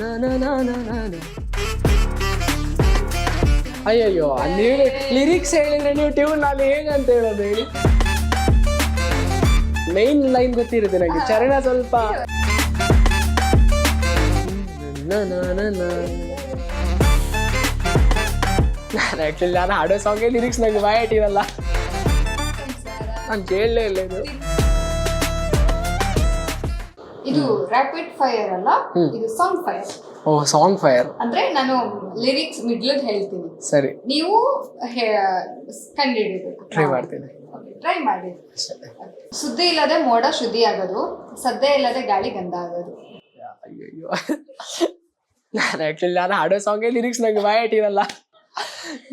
ನಾ. ಅಯ್ಯಯ್ಯೋ ಅಲ್ಲಿ ಲಿರಿಕ್ಸ್ ಹೇಳಿದ್ರೆ ನೀವು ಟ್ಯೂನ್ ಅಲ್ಲಿ ಹೇಗಂತ ಹೇಳೋದು ಹೇಳಿ. ಮೈನ್ ಲೈನ್ ಗೊತ್ತಿರುತ್ತೆ ನನಗೆ ಚರಣ ಸ್ವಲ್ಪ. ನಾನು ನಾನು ಹಾಡೋ ಸಾಂಗೇ ಲಿರಿಕ್ಸ್ ನಂಗೆ ಬಾಯ್ ಇಟ್ಟಿರಲ್ಲ ನಾನು ಕೇಳಲೇ ಇಲ್ಲ ಇದು. ಇದು ರಾಪಿಡ್ ಫೈರ್ ಅಲ್ಲ ಇದು ಸಾಂಗ್ ಫೈರ್ ಓ ಸಾಂಗ್ ಫೈರ್ ಅಂದ್ರೆ ನಾನು ಲಿರಿಕ್ಸ್ ಮಿಡ್ಲ್ ಹೇಳ್ತೀನಿ. ಸರಿ. ನೀವು ಕಂಡುಹಿಡಿಬೇಕು ಟ್ರೈ ಮಾಡ್ತೀನಿ. ಟ್ರೈ ಮಾಡಿ. ಸುದ್ದಿ ಇಲ್ಲದೆ ಮೋಡ ಶುದ್ಧಿ ಆಗೋದು ಸದ್ದೆ ಇಲ್ಲದೆ ಗಾಳಿ ಗಂಧ ಆಗೋದು. ಅಯ್ಯಯ್ಯೋ. ನಾನು ಆಕ್ಚುಲಿ ನಾನು ಹಾಡೋ ಸಾಂಗ್ ಲಿರಿಕ್ಸ್ ನಂಗೆ ಬಾಯ್ ಇಟ್ಟಿರಲ್ಲ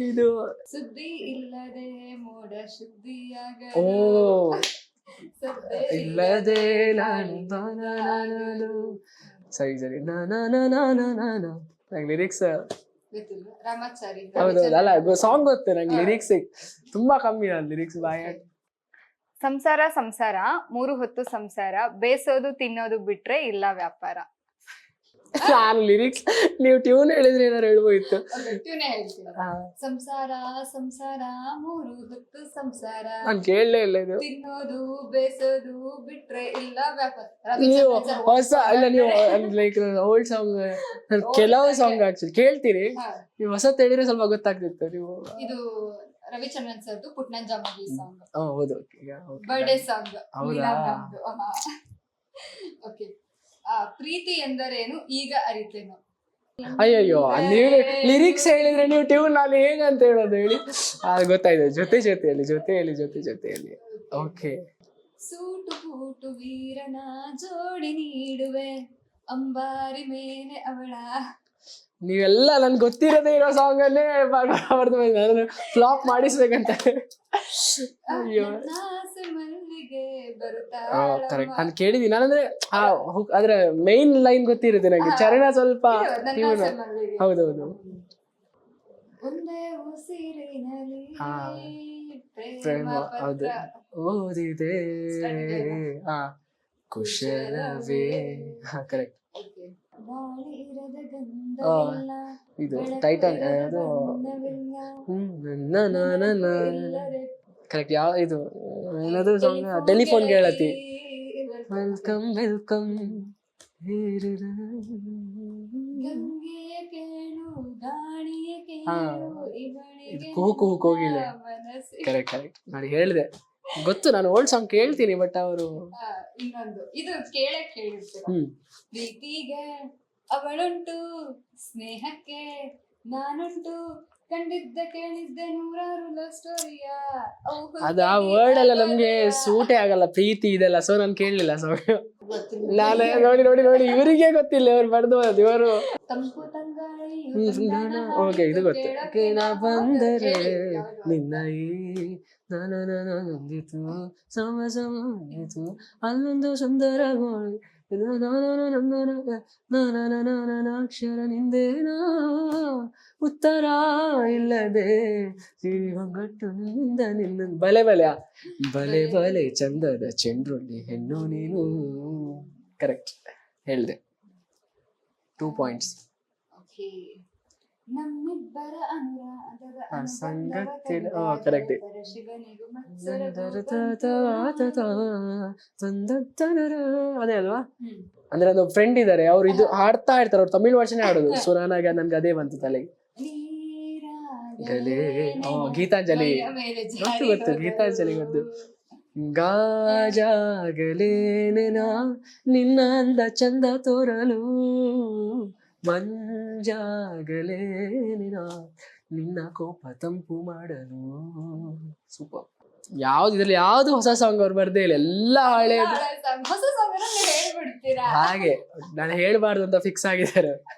ಇದು ಸುದ್ದಿ ಇಲ್ಲದೆ ಮೋಡ ಶುದ್ಧಿ ಓ. ಇಲ್ಲದೆ ನಾನು ನಾನು ಸರಿ ಸರಿ. ನಾ ನಾ ನಾ ನಾ ನಾ ನಾ ನಾ. ನಂಗೆ ಲಿರಿಕ್ಸ್ ಹೌದು ಅಲ್ಲ ಸಾಂಗ್ ಗೊತ್ತು ನಂಗೆ ಲಿರಿಕ್ಸ್ ತುಂಬಾ ಕಮ್ಮಿ ನಾನು ಲಿರಿಕ್ಸ್ ಬಾಯ್. ಸಂಸಾರ ಸಂಸಾರ ಮೂರು ಹೊತ್ತು ಸಂಸಾರ. ಬೇಸೋದು ತಿನ್ನೋದು ಬಿಟ್ರೆ ಇಲ್ಲ ವ್ಯಾಪಾರ. ನಾನು ಲಿರಿಕ್ಸ್ ನೀವು ಟ್ಯೂನ್ ಹೇಳಿದ್ರೆ ಏನಾರು ಹೇಳ್ತೀನಿ. ಸಂಸಾರ ಸಂಸಾರ ಮೂರು ಹೊತ್ತು ಸಂಸಾರ. ನಾನು ಕೇಳಲೇ ಇಲ್ಲ ಇದು. ತಿನ್ನೋದು ಬೇಸೋದು ಬಿಟ್ರೆ ಇಲ್ಲ ನೀವು ಹೊಸ ಅಲ್ಲ ನೀವು ಲೈಕ್ ಓಲ್ಡ್ ಸಾಂಗ್ ಕೆಲವು ಸಾಂಗ್ ಆಕ್ಚುಲಿ ಕೇಳ್ತೀರಿ ನೀವು ಹೊಸ ಹೇಳಿದ್ರೆ ಸ್ವಲ್ಪ ಗೊತ್ತಾಗ್ತಿತ್ತು ನೀವು. ಇದು ರವಿಚಂದ್ರನ್ ಸರ್ದು ಪುಟ್ನಂಜಾಮಗಿ ಸಾಂಗ್ ಹೌದು. ಬರ್ಡೇ ಸಾಂಗ್ ಹೌದಾ? ಓಕೆ ಪ್ರೀತಿ ಎಂದರೇನು ಈಗ ಅರಿತೇನು ಅಯ್ಯಯ್ಯೋ ನೀವು ಲಿರಿಕ್ಸ್ ಹೇಳಿದ್ರೆ ನೀವು ಟ್ಯೂನ್ ಅಲ್ಲಿ ಹೇಗಂತ ಹೇಳೋದು ಹೇಳಿ ಅದು ಗೊತ್ತಾಯ್ತು ಜೊತೆ ಜೊತೆಯಲ್ಲಿ ಜೊತೆಯಲ್ಲಿ ಜೊತೆ ಜೊತೆಯಲ್ಲಿ ಓಕೆ ಸೂಟು ಬೂಟು ವೀರನ ಜೋಡಿ ನೀಡುವೆ ಅಂಬಾರಿ ಮೇಲೆ ಅವಳ ನೀವೆಲ್ಲ ನನ್ಗೆ ಗೊತ್ತಿರೋದೇ ಇರೋ ಸಾಂಗ್ ಅಲ್ಲೇ ಬರ್ದು ಫ್ಲಾಪ್ ಮಾಡಿಸ್ಬೇಕಂತ ಅಯ್ಯೋ ಕರೆಕ್ಟ್ ನಾನು ಕೇಳಿದ್ದೀನಿ ನಾನಂದ್ರೆ ಆ hook- ಅದ್ರ ಮೈನ್ ಲೈನ್ ಗೊತ್ತಿರುತ್ತೆ ನನಗೆ ಚರಣ ಸ್ವಲ್ಪ ಹೌದೌದು. ಹಾ. ಪ್ರೇಮ ಹೌದು. ಅದು ಓದಿದೆ ಹಾ ಕುಶಲವೇ. ಹಾ ಕರೆಕ್ಟ್ ಇದು ಟೈಟನ್ ಅದು ಅದು ಬಣ್ಣವಿಲ್ಲ, ಕರೆಕ್ಟ್ ಯಾವ ಇದು ಏನದು ಸಾಂಗ್ ಟೆಲಿಫೋನ್ ಕೇಳತಿ. ವೆಲ್ಕಮ್ ವೆಲ್ಕಮ್ ಕೇಳು. ಕೇಳು ಕುಹು ಕುಹು ಕೋಗಿಲೆ. ಕರೆಕ್ಟ್ ಕರೆಕ್ಟ್ ನಾನು ಹೇಳಿದೆ. ಗೊತ್ತು ನಾನು ಓಲ್ಡ್ ಸಾಂಗ್ ಕೇಳ್ತೀನಿ ಬಟ್ ಅವರು ಇನ್ನೊಂದು. ಇದು ಕೇಳಕ್ ಹೇಳಿರ್ತೀರ ಹ್ಮ್. ಪ್ರೀತಿಗೆ ಅವಳುಂಟು ಸ್ನೇಹಕ್ಕೆ ನಾನುಂಟು ಕಂಡಿದ್ದ ಕೇಳಿದ್ದೆ ನೂರಾರು ಲವ್ ಸ್ಟೋರಿಯ ಅದು ಆ ವರ್ಡ್ ಎಲ್ಲ ನಮ್ಗೆ ಸೂಟೇ ಆಗಲ್ಲ ಪ್ರೀತಿ ಇದೆಲ್ಲ. ಸೊ ನಾನು ಕೇಳಲಿಲ್ಲ ಸೊ ನಾನು ನೋಡಿ ನೋಡಿ ನೋಡಿ ಇವರಿಗೆ ಗೊತ್ತಿಲ್ಲ ಇವ್ರು ಬರ್ದು ಇವರು. ಓಕೆ ಇದು ಗೊತ್ತು. ಓಕೆ, ನಾ ಬಂದರೆ ನಿನ್ನ ಈ ನಾನು ನಂದಿತು. ಸಮ ಸಮಾಯಿತು ಅಲ್ಲೊಂದು ಸುಂದರ ಅಕ್ಷರ ನಿಂದೇನಾ ಉತ್ತರ ಇಲ್ಲದೆ ಒಗ್ಗಟ್ಟು ನಿಂದ ನಿನ್ನ ಬಲೆ ಬಲೆ ಬಲೆ ಬಲೆ ಚಂದದ ಚೆಂಡ್ರುಳ್ಳಿ ಹೆಣ್ಣು ನೀನು. ಕರೆಕ್ಟ್ ಹೇಳಿದೆ. ಟೂ ಪಾಯಿಂಟ್ಸ್ ನಮ್ಮಿಬ್ಬರ ಕರೆಕ್ಟ್ ಶಿವನಿಗೂ ಅದೇ ಅಲ್ವಾ. ಅಂದ್ರೆ ಒಂದು ಫ್ರೆಂಡ್ ಇದಾರೆ ಅವ್ರು ಇದು ಹಾಡ್ತಾ ಇರ್ತಾರೆ ಅವ್ರು ತಮಿಳ್ ವರ್ಷನೇ ಹಾಡೋದು. ಸುರಾನಾಗ ನನ್ಗೆ ಅದೇ ಬಂತು ತಲೆಗೆ ಗೀತಾಂಜಲಿ. ಗೊತ್ತು ಗೊತ್ತು ಗೀತಾಂಜಲಿ ಗೊತ್ತು. ಗಾಜಾಗಲೇನ ನಿನ್ನ ಅಂದ ಚಂದ ತೋರಲು. ಮಂಜಾಗಲೇನ ನಿನ್ನ ಕೋಪ ತಂಪು ಮಾಡಲು. ಸೂಪರ್ ಯಾವ್ದು ಇದ್ರಲ್ಲಿ ಯಾವ್ದು ಹೊಸ ಸಾಂಗ್ ಅವ್ರು ಬರ್ದೇ ಇಲ್ಲ. ಎಲ್ಲ ಹಳೆ ಹೊಸ ಹಾಗೆ. ನಾನು ಹೇಳ್ಬಾರ್ದು ಅಂತ ಫಿಕ್ಸ್ ಆಗಿದ್ದಾರೆ.